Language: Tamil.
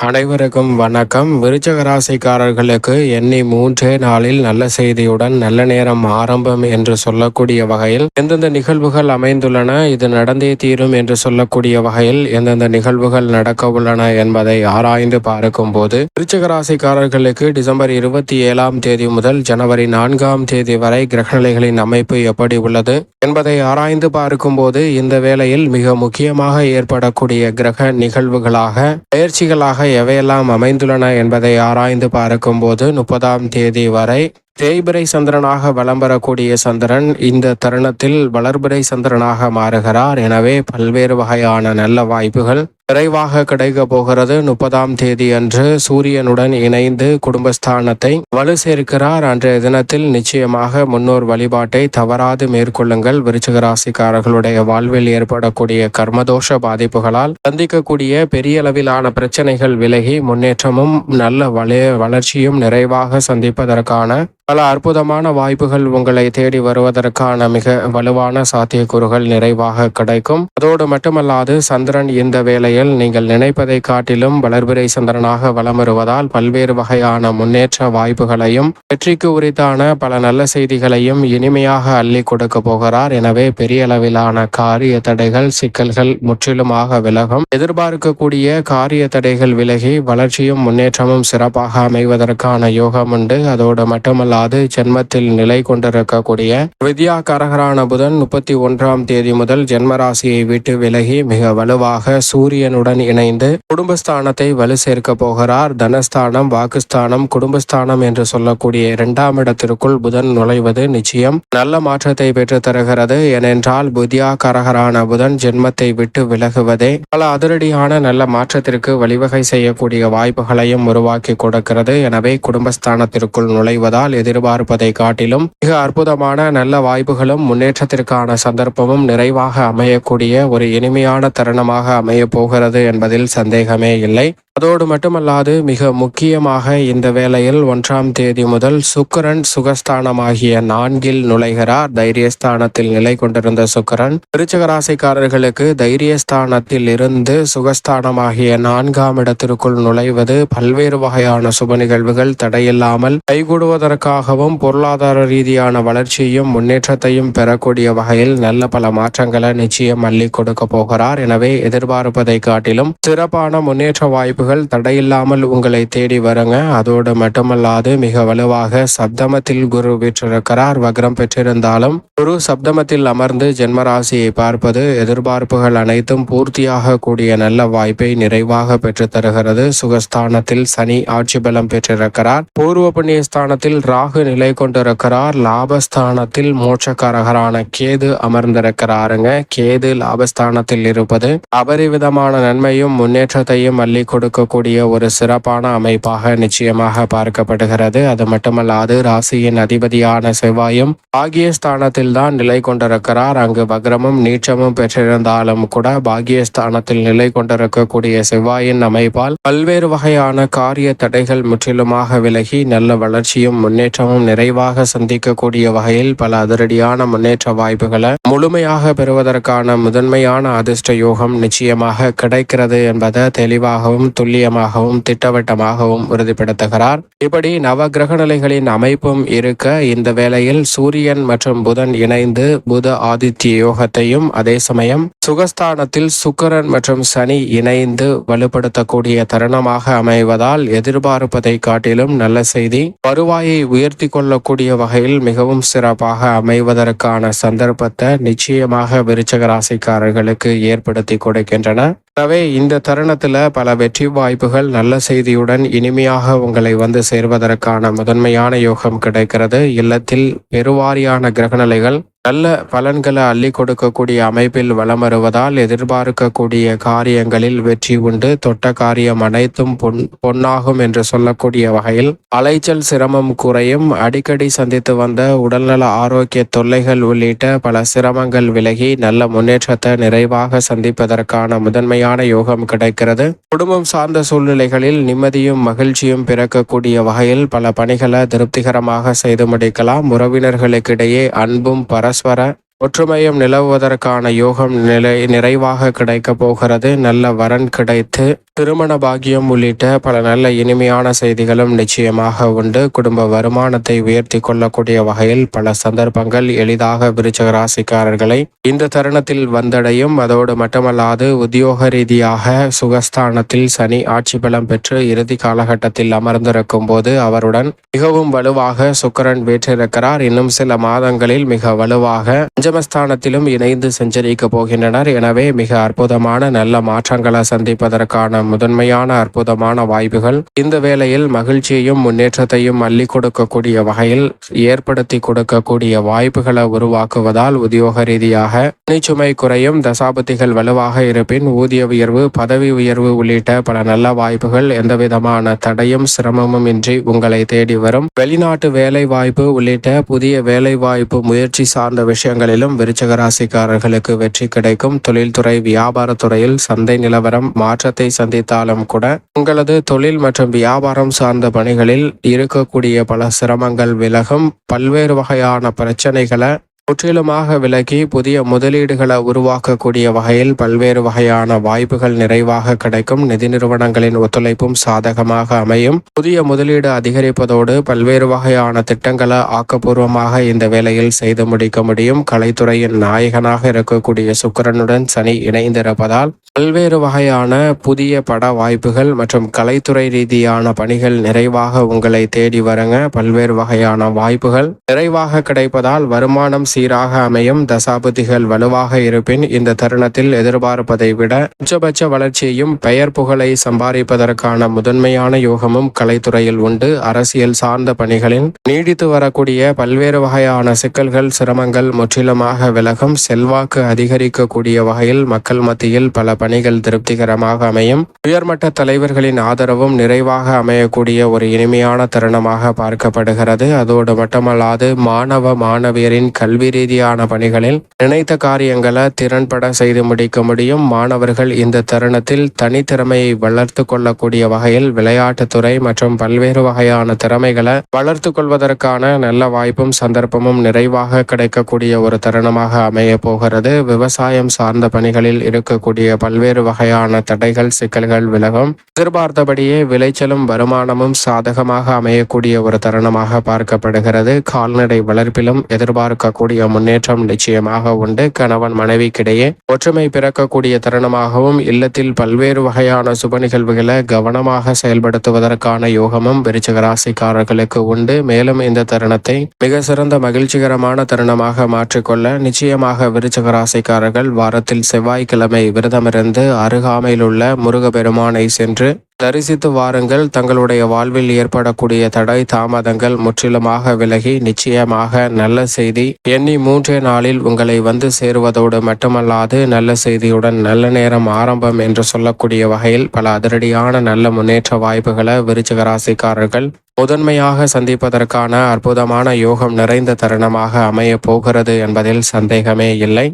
அனைவருக்கும் வணக்கம். விருச்சக ராசிக்காரர்களுக்கு எண்ணி மூன்றே நாளில் நல்ல செய்தியுடன் நல்ல நேரம் ஆரம்பம் என்று சொல்லக்கூடிய வகையில் எந்தெந்த நிகழ்வுகள் அமைந்துள்ளன இது நடந்தே தீரும் என்று சொல்லக்கூடிய வகையில் எந்தெந்த நிகழ்வுகள் நடக்க உள்ளன என்பதை ஆராய்ந்து பார்க்கும் போது விருச்சக ராசிக்காரர்களுக்கு டிசம்பர் இருபத்தி ஏழாம் தேதி முதல் ஜனவரி நான்காம் தேதி வரை கிரகநிலைகளின் அமைப்பு எப்படி உள்ளது என்பதை ஆராய்ந்து பார்க்கும் போது இந்த வேளையில் மிக முக்கியமாக ஏற்படக்கூடிய கிரக நிகழ்வுகளாக பயிற்சிகளாக எவையெல்லாம் அமைந்துள்ளன என்பதை ஆராய்ந்து பார்க்கும்போது முப்பதாம் தேதி வரை தேய்பிரை சந்திரனாக வலம் வரக்கூடிய சந்திரன் இந்த தருணத்தில் வளர்பிறை சந்திரனாக மாறுகிறார். எனவே பல்வேறு வகையான நல்ல வாய்ப்புகள் விரைவாக கிடைக்க போகிறது. முப்பதாம் தேதி அன்று சூரியனுடன் இணைந்து குடும்பஸ்தானத்தை வலு சேர்க்கிறார். அன்றைய தினத்தில் நிச்சயமாக முன்னோர் வழிபாட்டை தவறாது மேற்கொள்ளுங்கள். விருச்சிக ராசிக்காரர்களுடைய வாழ்வில் ஏற்படக்கூடிய கர்மதோஷ பாதிப்புகளால் சந்திக்கக்கூடிய பெரிய அளவிலான பிரச்சனைகள் விலகி முன்னேற்றமும் நல்ல வளர்ச்சியும் நிறைவாக சந்திப்பதற்கான பல அற்புதமான வாய்ப்புகள் உங்களை தேடி வருவதற்கான மிக வலுவான சாத்தியக்கூறுகள் நிறைவாக கிடைக்கும். அதோடு மட்டுமல்லாது சந்திரன் இந்த வேளையில் நீங்கள் நினைப்பதை காட்டிலும் வளர்பிறை சந்திரனாக வலம் வருவதால் பல்வேறு வகையான முன்னேற்ற வாய்ப்புகளையும் வெற்றிக்கு உரித்தான பல நல்ல செய்திகளையும் இனிமையாக அள்ளி கொடுக்க போகிறார். எனவே பெரிய அளவிலான காரிய தடைகள் சிக்கல்கள் முற்றிலுமாக விலகும். எதிர்பார்க்கக்கூடிய காரிய தடைகள் விலகி வளர்ச்சியும் முன்னேற்றமும் சிறப்பாக அமைவதற்கான யோகம் உண்டு. அதோடு மட்டுமல்ல அல்லாது ஜென்மத்தில் நிலை கொண்டிருக்கக்கூடிய வித்யா கரகரான புதன் முப்பத்தி ஒன்றாம் தேதி முதல் ஜென்மராசியை விட்டு விலகி மிக வலுவாக சூரியனுடன் இணைந்து குடும்பஸ்தானத்தை வலு சேர்க்க போகிறார். தனஸ்தானம் வாக்குஸ்தானம் குடும்பஸ்தானம் என்று சொல்லக்கூடிய இரண்டாம் இடத்திற்குள் புதன் நுழைவது நிச்சயம். நல்ல மாற்றத்தை பெற்று தருகிறது. ஏனென்றால் புதியா கரகரான புதன் ஜென்மத்தை விட்டு விலகுவதே பல அதிரடியான நல்ல மாற்றத்திற்கு வழிவகை செய்யக்கூடிய வாய்ப்புகளையும் உருவாக்கி கொடுக்கிறது. எனவே குடும்பஸ்தானத்திற்குள் நுழைவதால் எதிர்பார்ப்பதை காட்டிலும் மிக அற்புதமான நல்ல வாய்ப்புகளும் முன்னேற்றத்திற்கான சந்தர்ப்பமும் நிறைவாக அமையக்கூடிய ஒரு இனிமையான தருணமாக அமைய போகிறது என்பதில் சந்தேகமே இல்லை. அதோடு மட்டுமல்லாது மிக முக்கியமாக இந்த வேளையில் ஒன்றாம் தேதி முதல் சுக்கரன் சுகஸ்தானமாகிய நான்கில் நுழைகிறார். தைரியஸ்தானத்தில் நிலை கொண்டிருந்த சுக்கரன் திருச்சகராசிக்காரர்களுக்கு தைரியஸ்தானத்தில் இருந்து சுகஸ்தானமாகிய நான்காம் இடத்திற்குள் நுழைவது பல்வேறு வகையான சுப நிகழ்வுகள் தடையில்லாமல் கைகூடுவதற்காகவும் பொருளாதார ரீதியான வளர்ச்சியும் முன்னேற்றத்தையும் பெறக்கூடிய வகையில் நல்ல பல மாற்றங்களை நிச்சயம் அள்ளி கொடுக்க போகிறார். எனவே எதிர்பார்ப்பதை காட்டிலும் சிறப்பான முன்னேற்ற வாய்ப்புகள் தடையில்லாமல் உங்களை தேடி வருங்க. அதோடு மட்டுமல்லாது மிக வலுவாக சப்தமத்தில் குரு பெற்றிருக்கிறார் வக்ரம் பெற்றிருந்தாலும் குரு சப்தமத்தில் அமர்ந்து ஜென்மராசியை பார்ப்பது எதிர்பார்ப்புகள் அனைத்தும் பூர்த்தியாக கூடிய நல்ல வாய்ப்பை நிறைவாக பெற்று தருகிறது. சுகஸ்தானத்தில் சனி ஆட்சி பலம் பெற்றிருக்கிறார். பூர்வ புண்ணியஸ்தானத்தில் ஸ்தானத்தில் ராகு நிலை கொண்டிருக்கிறார். லாபஸ்தானத்தில் மோட்சக்காரகரான கேது அமர்ந்திருக்கிறாருங்க. கேது லாபஸ்தானத்தில் இருப்பது அபரிவிதமான நன்மையும் முன்னேற்றத்தையும் அள்ளி கொடுக்கக்கூடிய ஒரு சிறப்பான அமைப்பாக நிச்சயமாக பார்க்கப்படுகிறது. அது மட்டுமல்லாது ராசியின் அதிபதியான செவ்வாயும் பாகியஸ்தானத்தில் தான் நிலை கொண்டிருக்கிறார். அங்கு வக்ரமும் நீச்சமும் பெற்றிருந்தாலும் கூட பாகியஸ்தானத்தில் நிலை கொண்டிருக்கக்கூடிய செவ்வாயின் அமைப்பால் பல்வேறு வகையான காரிய தடைகள் முற்றிலுமாக விலகி நல்ல வளர்ச்சியும் முன்னேற்றமும் நிறைவாக சந்திக்கக்கூடிய வகையில் பல அதிரடியான முன்னேற்ற வாய்ப்புகளை முழுமையாக பெறுவதற்கான முதன்மையான அதிர்ஷ்ட யோகம் நிச்சயமாக கிடைக்கிறது என்பதை தெளிவாகவும் துல்லியமாகவும் திட்டவட்டமாகவும் உறுதிப்படுத்துகிறார். இப்படி நவ கிரக நிலைகளின் அமைப்பும் இருக்க இந்த வேளையில் சூரியன் மற்றும் புதன் இணைந்து புத ஆதித்ய யோகத்தையும் அதே சமயம் சுகஸ்தானத்தில் சுக்கரன் மற்றும் சனி இணைந்து வலுப்படுத்தக்கூடிய தருணமாக அமைவதால் எதிர்பார்ப்பதை காட்டிலும் நல்ல செய்தி. வருவாயை உயர்த்தி கொள்ளக்கூடிய வகையில் மிகவும் சிறப்பாக அமைவதற்கான சந்தர்ப்பத்தை நிச்சயமாக விருச்சக ராசிக்காரர்களுக்கு ஏற்படுத்தி கொடுக்கின்றன. எனவே இந்த தருணத்தில் பல வெற்றி வாய்ப்புகள் நல்ல செய்தியுடன் இனிமையாக உங்களை வந்து சேர்வதற்கான முதன்மையான யோகம் கிடைக்கிறது. இல்லத்தில் பெருவாரியான கிரகநிலைகள் நல்ல பலன்களை அள்ளி கொடுக்கக்கூடிய அமைப்பில் வளம் வருவதால் எதிர்பார்க்கக்கூடிய காரியங்களில் வெற்றி உண்டு. தொட்ட காரியம் அனைத்தும் பொன் பொன்னாகும் என்று சொல்லக்கூடிய வகையில் அலைச்சல் சிரமம் குறையும். அடிக்கடி சந்தித்து வந்த உடல்நல ஆரோக்கிய தொல்லைகள் உள்ளிட்ட பல சிரமங்கள் விலகி நல்ல முன்னேற்றத்தை நிறைவாக சந்திப்பதற்கான முதன்மையான யோகம் கிடைக்கிறது. குடும்பம் சார்ந்த சூழ்நிலைகளில் நிம்மதியும் மகிழ்ச்சியும் பிறக்கக்கூடிய வகையில் பல பணிகளை திருப்திகரமாக செய்து முடிக்கலாம். உறவினர்களுக்கிடையே அன்பும் பரஸ்பர ஒற்றுமையும் நிலவுவதற்கான யோகம் நிலை நிறைவாக கிடைக்கப் போகிறது. நல்ல வரன் கிடைத்து திருமண பாக்கியம் உள்ளிட்ட பல நல்ல இனிமையான செய்திகளும் நிச்சயமாக உண்டு. குடும்ப வருமானத்தை உயர்த்தி கொள்ளக்கூடிய வகையில் பல சந்தர்ப்பங்கள் எளிதாக விருச்சக ராசிக்காரர்களை இந்த தருணத்தில் வந்தடையும். அதோடு மட்டுமல்லாது உத்தியோக ரீதியாக சுகஸ்தானத்தில் சனி ஆட்சி பலம் பெற்று இறுதி காலகட்டத்தில் அமர்ந்திருக்கும் போது அவருடன் மிகவும் வலுவாக சுக்கரன் வேற்றிருக்கிறார். இன்னும் சில மாதங்களில் மிக வலுவாக பஞ்சமஸ்தானத்திலும் இணைந்து சஞ்சரிக்க போகின்றனர். எனவே மிக அற்புதமான நல்ல மாற்றங்களை சந்திப்பதற்கான முதன்மையான அற்புதமான வாய்ப்புகள். இந்த வேளையில் மகிழ்ச்சியையும் முன்னேற்றத்தையும் அள்ளி கொடுக்கக்கூடிய வகையில் ஏற்படுத்தி கொடுக்கக்கூடிய வாய்ப்புகளை உருவாக்குவதால் உத்தியோக ரீதியாக பணிச்சுமை குறையும் தசாபதிகள் வலுவாக இருப்பின் ஊதிய உயர்வு பதவி உயர்வு உள்ளிட்ட பல நல்ல வாய்ப்புகள் எந்தவிதமான தடையும் சிரமமும் இன்றி உங்களை தேடி வரும். வெளிநாட்டு வேலை வாய்ப்பு உள்ளிட்ட புதிய வேலை வாய்ப்பு முயற்சி சார்ந்த விஷயங்களிலும் விருச்சக ராசிக்காரர்களுக்கு வெற்றி கிடைக்கும். தொழில்துறை வியாபாரத்துறையில் சந்தை நிலவரம் மாற்றத்தை சந்தித்தாலும் கூட. உங்களது தொழில் மற்றும் வியாபாரம் சார்ந்த பணிகளில் இருக்கக்கூடிய பல சிரமங்கள் விலகும் பல்வேறு வகையான பிரச்சனைகளை முற்றிலுமாக விலகி புதிய முதலீடுகளை உருவாக்கக்கூடிய வகையில் பல்வேறு வகையான வாய்ப்புகள் நிறைவாக கிடைக்கும். நிதி நிறுவனங்களின் ஒத்துழைப்பும் சாதகமாக அமையும். புதிய முதலீடு அதிகரிப்பதோடு பல்வேறு வகையான திட்டங்களை ஆக்கப்பூர்வமாக இந்த வேலையில் செய்து முடிக்க முடியும். கலைத்துறையின் நாயகனாக இருக்கக்கூடிய சுக்கிரனுடன் சனி இணைந்திருப்பதால் பல்வேறு வகையான புதிய பட வாய்ப்புகள் மற்றும் கலைத்துறை ரீதியான பணிகள் நிறைவாக உங்களை தேடி வருங்க. பல்வேறு வகையான வாய்ப்புகள் நிறைவாக கிடைப்பதால் வருமானம் சீராக அமையும். தசாபதிகள் வலுவாக இருப்பின் இந்த தருணத்தில் எதிர்பார்ப்பதை விட உச்சபட்ச வளர்ச்சியையும் பெயர் புகழை சம்பாதிப்பதற்கான முதன்மையான யோகமும் கலைத்துறையில் உண்டு. அரசியல் சார்ந்த பணிகளின் நீடித்து வரக்கூடிய பல்வேறு வகையான சிக்கல்கள் சிரமங்கள் முற்றிலுமாக விலகும். செல்வாக்கு அதிகரிக்கக்கூடிய வகையில் மக்கள் மத்தியில் பல பணிகள் திருப்திகரமாக அமையும். உயர்மட்ட தலைவர்களின் ஆதரவும் நிறைவாக அமையக்கூடிய ஒரு இனிமையான தருணமாக பார்க்கப்படுகிறது. அதோடு மட்டுமல்லாது மாணவ மாணவியரின் கல்வி ரீதியான பணிகளில் நினைத்த காரியங்களை திறன்பட செய்து முடிக்க முடியும். மாணவர்கள் இந்த தருணத்தில் தனித்திறமையை வளர்த்து கொள்ளக்கூடிய வகையில் விளையாட்டுத்துறை மற்றும் பல்வேறு வகையான திறமைகளை வளர்த்து கொள்வதற்கான நல்ல வாய்ப்பும் சந்தர்ப்பமும் நிறைவாக கிடைக்கக்கூடிய ஒரு தருணமாக அமைய போகிறது. விவசாயம் சார்ந்த பணிகளில் இருக்கக்கூடிய பல்வேறு வகையான தடைகள் சிக்கல்கள் விலகும். எதிர்பார்த்தபடியே விளைச்சலும் வருமானமும் சாதகமாக அமையக்கூடிய ஒரு தருணமாக பார்க்கப்படுகிறது. கால்நடை வளர்ப்பிலும் எதிர்பார்க்கக்கூடிய முன்னேற்றம் நிச்சயமாக உண்டு. கணவன் மனைவிக்கிடையே ஒற்றுமை பிறக்கக்கூடிய தருணமாகவும் இல்லத்தில் பல்வேறு வகையான சுப நிகழ்வுகளை கவனமாக செயல்படுத்துவதற்கான யோகமும் விருச்சிகராசிக்காரர்களுக்கு உண்டு. மேலும் இந்த தருணத்தை மிக சிறந்த மகிழ்ச்சிகரமான தருணமாக மாற்றிக்கொள்ள நிச்சயமாக விருச்சிகராசிக்காரர்கள் வாரத்தில் செவ்வாய்க்கிழமை விரதமிருந்து அருகாமையில் உள்ள முருகப்பெருமானை சென்று தரிசித்து வாருங்கள் தங்களுடைய வாழ்வில் ஏற்படக்கூடிய தடை தாமதங்கள் முற்றிலுமாக விலகி நிச்சயமாக நல்ல செய்தி. எண்ணி மூன்றே நாளில் உங்களை வந்து சேருவதோடு மட்டுமல்லாது நல்ல செய்தியுடன் நல்ல நேரம் ஆரம்பம் என்று சொல்லக்கூடிய வகையில் பல அதிரடியான நல்ல முன்னேற்ற வாய்ப்புகளை விருச்சிக ராசிக்காரர்கள் முதன்மையாக சந்திப்பதற்கான அற்புதமான யோகம் நிறைந்த தருணமாக அமைய போகிறது என்பதில் சந்தேகமே இல்லை.